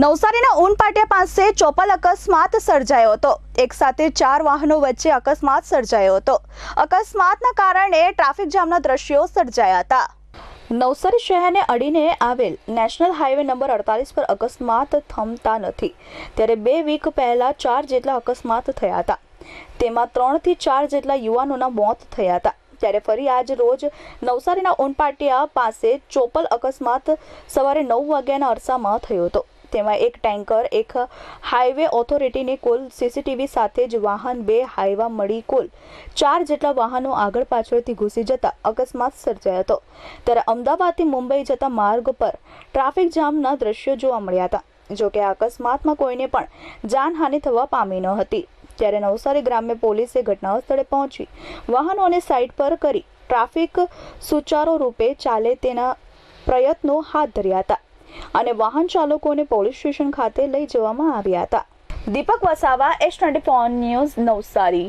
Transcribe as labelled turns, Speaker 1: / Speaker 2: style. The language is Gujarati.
Speaker 1: નવસારીના ઊન પાટિયા પાસે ચોપલ અકસ્માત સર્જાયો હતો. એક સાથે ચાર વાહનો વચ્ચે અકસ્માત સર્જાયો હતો. અકસ્માતના કારણે ટ્રાફિક જામના દ્રશ્યો સર્જાયા હતા. નવસારી શહેરને અડીને આવેલ નેશનલ હાઈવે નંબર અડતાલીસ પર અકસ્માત થમતા નથી. ત્યારે બે વીક પહેલા ચાર જેટલા અકસ્માત થયા હતા. તેમાં ત્રણથી ચાર જેટલા યુવાનોના મોત થયા હતા. ત્યારે ફરી આજ રોજ નવસારીના ઉનપાટિયા પાસે ચોપલ અકસ્માત સવારે નવ વાગ્યાના અરસામાં થયો હતો. તેમાં એક ટેન્કર, એક હાઈવે ઓથોરિટીની કુલ સીસીટીવી સાથે જ વાહન, બે હાઈવા મળી કુલ ચાર જેટલા વાહનો આગળ પાછળથી ઘૂસી જતા અકસ્માત સર્જાયો હતો. ત્યારે અમદાવાદથી મુંબઈ જતા માર્ગ પર ટ્રાફિક જામના દ્રશ્યો જોવા મળ્યા હતા. જોકે અકસ્માતમાં કોઈને પણ જાનહાનિ થવા પામી ન હતી. ત્યારે નવસારી ગ્રામ્ય પોલીસે ઘટના સ્થળે પહોંચી વાહનોને સાઈડ પર કરી ટ્રાફિક સુચારો રૂપે ચાલે તેના પ્રયત્નો હાથ ધર્યા હતા. અને વાહન ચાલકોને પોલીસ સ્ટેશન ખાતે લઈ જવામાં આવ્યા હતા. Deepak Vasava S twenty news Navsari.